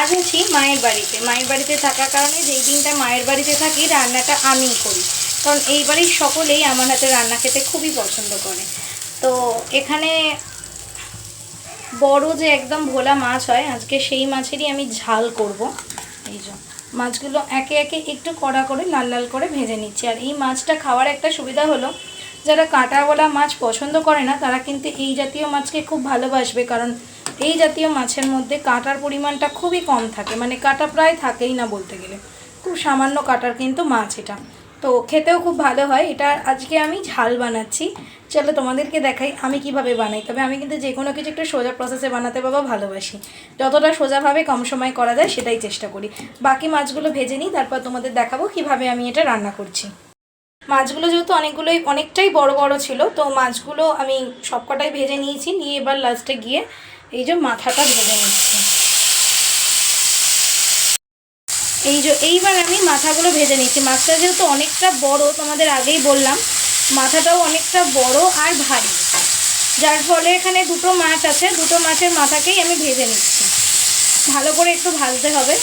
আজ আছি মায়ের বাড়িতে। মায়ের বাড়িতে থাকার কারণে যেই দিনটা মায়ের বাড়িতে থাকি, রান্নাটা আমিই করি। কারণ এই বাড়ির সকলেই আমার হাতে রান্না খেতে খুবই পছন্দ করে। তো এখানে বড় যে একদম ভোলা মাছ হয়, আজকে সেই মাছেরই আমি ঝাল করব। এই জন্য মাছগুলো একে একে একটু কড়া করে, লাল লাল করে ভেজে নিচ্ছি। আর এই মাছটা খাওয়ার একটা সুবিধা হলো, যারা কাঁটাওয়ালা মাছ পছন্দ করে না, তারা কিন্তু এই জাতীয় মাছকে খুব ভালোবাসবে। কারণ এই জাতীয় মাছের মধ্যে কাঁটার পরিমাণটা খুবই কম থাকে মানে কাঁটা প্রায় থাকেই না বলতে গেলে। খুব সামান্য কাঁটার কিন্তু মাছ এটা। তো খেতেও খুব ভালো হয়। এটা আজকে আমি ঝাল বানাচ্ছি। চলো তোমাদেরকে দেখাই আমি কীভাবে বানাই। তবে আমি কিন্তু যে কোনো কিছু একটু সোজা প্রসেসে বানাতে বাবা ভালোবাসি। যতটা সোজাভাবে কম সময় করা যায়, সেটাই চেষ্টা করি। বাকি মাছগুলো ভেজে নিই, তারপর তোমাদের দেখাবো কীভাবে আমি এটা রান্না করছি। মাছগুলো যেহেতু অনেকগুলোই, অনেকটাই বড় বড় ছিল, তো মাছগুলো আমি সবকটাই ভেজে নিয়েছি। নিয়ে এবার লাস্টে গিয়ে এই যে মাথাটা ভেজে নিচ্ছি। এই যে এইবার আমি মাথাগুলো ভেজে নিচ্ছি। মাছটা যেহেতু অনেকটা বড়, তোমাদের আগেই বললাম, মাথাটাও অনেকটা বড় আর ভারী। যার ফলে এখানে দুটো মাছ আছে, দুটো মাছের মাথাকেই আমি ভেজে নিচ্ছি। ভালো করে একটু ভাজতে হবে।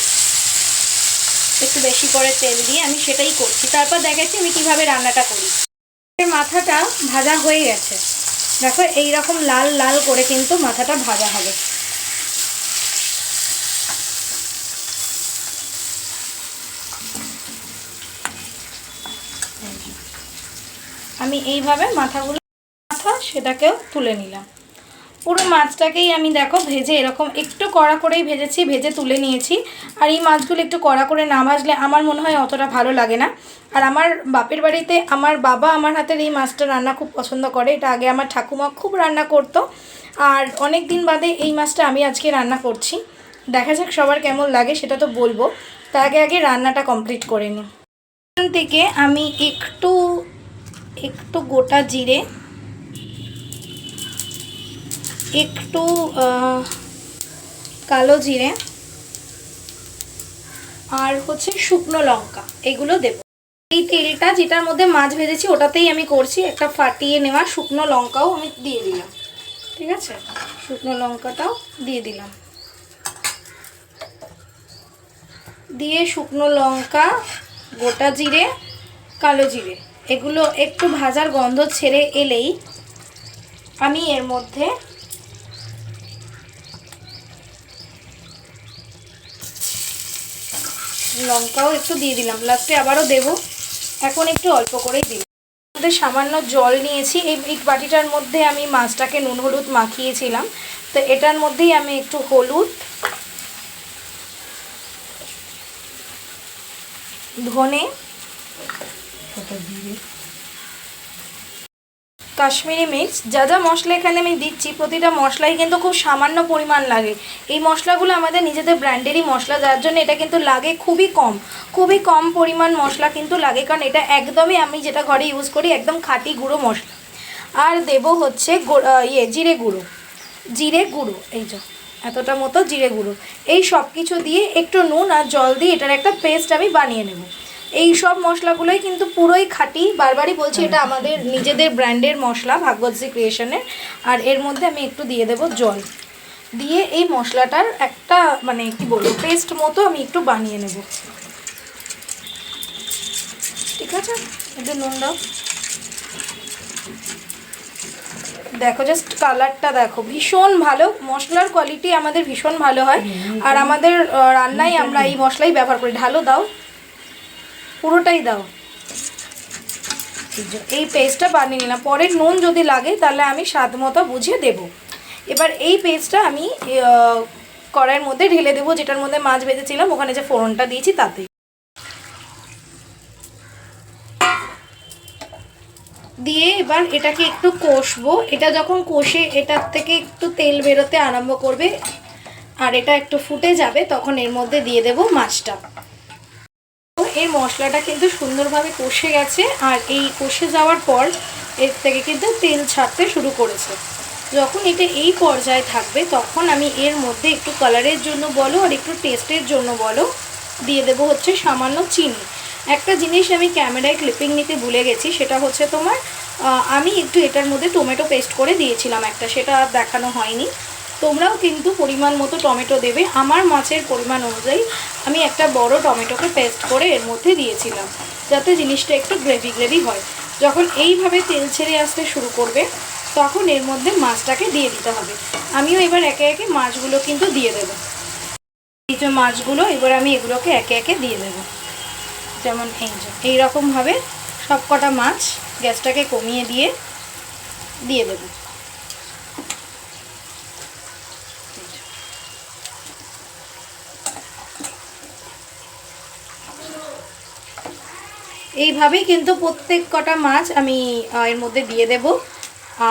একটু বেশি করে তেল দিয়ে আমি সেটাই করছি। তারপর দেখাচ্ছি আমি কীভাবে রান্নাটা করি। মাথাটা ভাজা হয়ে গেছে। দেখো এই রকম লাল লাল করে কিন্তু মাথাটা ভাজা হবে। আমি এইভাবে মাথাগুলো, মাথা সেটাকেও তুলে নিলাম। পুরো মাছটাকেই আমি দেখো ভেজে এরকম একটু কড়া করেই ভেজেছি, ভেজে তুলে নিয়েছি। আর এই মাছগুলো একটু কড়া করে না ভাজলে আমার মনে হয় অতটা ভালো লাগে না। আর আমার বাপের বাড়িতে আমার বাবা আমার হাতের এই মাছটা রান্না খুব পছন্দ করে। এটা আগে আমার ঠাকুমা খুব রান্না করতো। আর অনেক দিন বাদে এই মাছটা আমি আজকে রান্না করছি। দেখা যাক সবার কেমন লাগে, সেটা তো বলব। তার আগে আগে রান্নাটা কমপ্লিট করে নিই। থেকে আমি একটু একটু গোটা জিরে একটু কালো জিরে আর হচ্ছে শুকনো লঙ্কা, এগুলো দেব। এই তেলটা যেটার মধ্যে মাছ ভেজেছি, ওটাতেই আমি করছি। একটা ফাটিয়ে নেওয়া শুকনো লঙ্কাও আমি দিয়ে দিলাম। ঠিক আছে? শুকনো লঙ্কাটাও দিয়ে দিলাম। দিয়ে শুকনো লঙ্কা, গোটা জিরে, কালো জিরে, এগুলো একটু ভাজার গন্ধ ছেড়ে এলেই আমি এর মধ্যে লঙ্কাও একটু দিয়ে দিলাম। লাস্টে আবারও দেব। এখন একটু অল্প করেই দিলাম। মধ্যে সামান্য জল নিয়েছি। এই বাটিটার মধ্যে আমি মাছটাকে নুন হলুদ মাখিয়েছিলাম। তো এটার মধ্যেই আমি একটু হলুদ, ধনে কাশ্মীরি মিক্স। যা যা মশলা এখানে আমি দিচ্ছি, প্রতিটা মশলাই কিন্তু খুব সামান্য পরিমাণ লাগে। এই মশলাগুলো আমাদের নিজেদের ব্র্যান্ডেরই মশলা, যার জন্য এটা কিন্তু লাগে খুবই কম। খুবই কম পরিমাণ মশলা কিন্তু লাগে, কারণ এটা একদমই আমি যেটা ঘরে ইউজ করি, একদম খাঁটি গুঁড়ো মশলা। আর দেব হচ্ছে ইয়ে জিরে গুঁড়ো। জিরে গুঁড়ো, এই যে, এতটা মতো জিরে গুঁড়ো। এই সব কিছু দিয়ে একটু নুন আর জল দিয়ে এটার একটা পেস্ট আমি বানিয়ে নেব। এই সব মশলাগুলোই কিন্তু পুরোই খাঁটি। বারবারই বলছি এটা আমাদের নিজেদের ব্র্যান্ডের মশলা ভাগবতজি ক্রিয়েশনের আর এর মধ্যে আমি একটু দিয়ে দেব জল। দিয়ে এই মশলাটার একটা মানে কি বলব পেস্ট মতো আমি একটু বানিয়ে নেব। ঠিক আছে? একটু নুন দাও। দেখো জাস্ট কালারটা দেখো ভীষণ ভালো। মশলার কোয়ালিটি আমাদের ভীষণ ভালো হয়। আর আমাদের রান্নায় আমরা এই মশলাই ব্যবহার করি। ঢালো দাও। পুরোটাই দাও। এই পেস্টটা বানিয়ে নিলাম। পরে নুন যদি লাগে, তাহলে আমি স্বাদ মতো বুঝে দেব। এবার এই পেস্টটা আমি কড়াইয়ের মধ্যে ঢেলে দেবো, যেটার মধ্যে মাছ বেঁধেছিলাম ওখানে যে ফোড়নটা দিয়েছি তাতে। দিয়ে এবার এটাকে একটু কষবো। এটা যখন কষে, এটার থেকে একটু তেল বেরোতে আরম্ভ করবে, আর এটা একটু ফুটে যাবে, তখন এর মধ্যে দিয়ে দেব মাছটা। এর মশলাটা কিন্তু সুন্দরভাবে কষে গেছে আর এই কষে যাওয়ার পর এর থেকে কিন্তু তেল ছাড়তে শুরু করেছে। যখন এটা এই পর্যায়ে থাকবে, তখন আমি এর মধ্যে একটু কালারের জন্য বলো আর একটু টেস্টের জন্য বলো, দিয়ে দেবো হচ্ছে সামান্য চিনি। একটা জিনিস আমি ক্যামেরায় ক্লিপিং নিতে ভুলে গেছি, সেটা হচ্ছে তোমার আমি একটু এটার মধ্যে টমেটো পেস্ট করে দিয়েছিলাম একটা, সেটা আর দেখানো হয়নি। তোমরাও কিন্তু পরিমাণ মতো টমেটো দেবে। আমার মাছের পরিমাণ অনুযায়ী আমি একটা বড় টমেটোকে পেস্ট করে এর মধ্যে দিয়েছিলাম, যাতে জিনিসটা একটু গ্রেভি গ্রেভি হয়। যখন এইভাবে তেল ছেড়ে আসতে শুরু করবে, তখন এর মধ্যে মাছটাকে দিয়ে দিতে হবে। আমিও এবার একে একে মাছগুলো কিন্তু দিয়ে দেবো। এই যে মাছগুলো, এবার আমি এগুলোকে একে একে দিয়ে দেবো। যেমন এই যে, এইরকমভাবে সব কটা মাছ গ্যাসটাকে কমিয়ে দিয়ে দিয়ে দেবো। এইভাবেই কিন্তু প্রত্যেক কটা মাছ আমি এর মধ্যে দিয়ে দেব।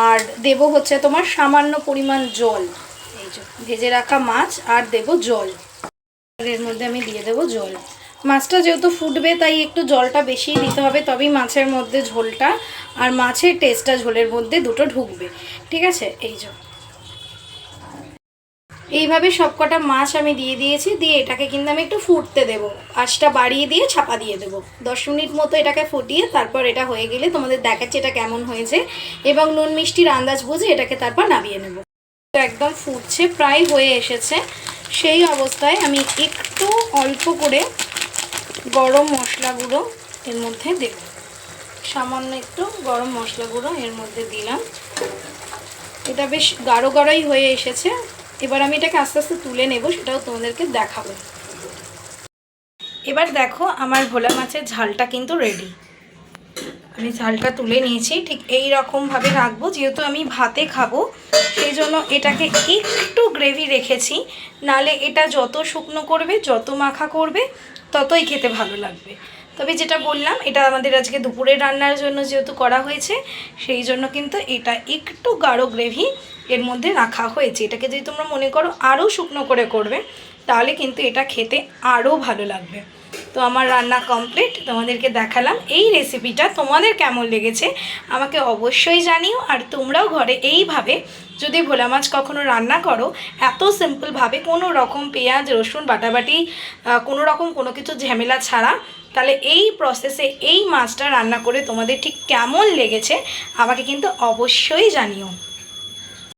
আর দেব হচ্ছে তোমার সামান্য পরিমাণ জল। এই ভেজে রাখা মাছ আর দেব জল। এর মধ্যে আমি দিয়ে দেবো জল। মাছটা যেহেতু ফুটবে, তাই একটু জলটা বেশি দিতে হবে, তবেই মাছের মধ্যে ঝোলটা আর মাছের টেস্টটা ঝোলের মধ্যে দুটো ঢুকবে। ঠিক আছে? এই যে এইভাবে সবকটা মাছ আমি দিয়ে দিয়েছি, দিয়ে এটাকে কিন্তু আমি একটু ফুটতে দেবো। আঁচটা বাড়িয়ে দিয়ে ছাপা দিয়ে দেবো। দশ মিনিট মতো এটাকে ফুটিয়ে তারপর এটা হয়ে গেলে তোমাদের দেখাচ্ছি এটা কেমন হয়েছে এবং নুন মিষ্টির আন্দাজ বুঝে এটাকে তারপর নামিয়ে নেব। একদম ফুটছে, প্রায় হয়ে এসেছে। সেই অবস্থায় আমি একটু অল্প করে গরম মশলা গুঁড়ো এর মধ্যে দেব। সামান্য একটু গরম মশলা গুঁড়ো এর মধ্যে দিলাম। এটা বেশ গাঢ় গাঢ়ই হয়ে এসেছে। এবার আমি এটাকে আস্তে আস্তে তুলে নেব, সেটাও তোমাদেরকে দেখাবো। এবার দেখো আমার ভোলা মাছের ঝালটা কিন্তু রেডি আমি ঝালটা তুলে নিয়েছি, ঠিক এই রকমভাবে রাখব, যেহেতু আমি ভাতে খাব, সেই জন্য এটাকে একটু গ্রেভি রেখেছি, নালে এটা যত শুকনো করবে, যত মাখা করবে, ততই খেতে ভালো লাগবে। তবে যেটা বললাম, এটা আমাদের আজকে দুপুরের রান্নার জন্য যেহেতু করা হয়েছে, সেই জন্য কিন্তু এটা একটু গাঢ় গ্রেভি এর মধ্যে রাখা হয়েছে। এটাকে যদি তোমরা মনে করো আরও শুকনো করে করবে, তাহলে কিন্তু এটা খেতে আরও ভালো লাগবে। তো আমার রান্না কমপ্লিট তোমাদেরকে দেখালাম। এই রেসিপিটা তোমাদের কেমন লেগেছে, আমাকে অবশ্যই জানিও। আর তোমরাও ঘরে এইভাবে যদি ভোলা মাছ কখনো রান্না করো, এত সিম্পলভাবে কোনো রকম পেঁয়াজ, রসুন, বাটাবাটি কোনো রকম কোনো কিছু ঝামেলা ছাড়া, তাহলে এই প্রসেসে এই মাছটা রান্না করে তোমাদের ঠিক কেমন লেগেছে, আমাকে কিন্তু অবশ্যই জানিও।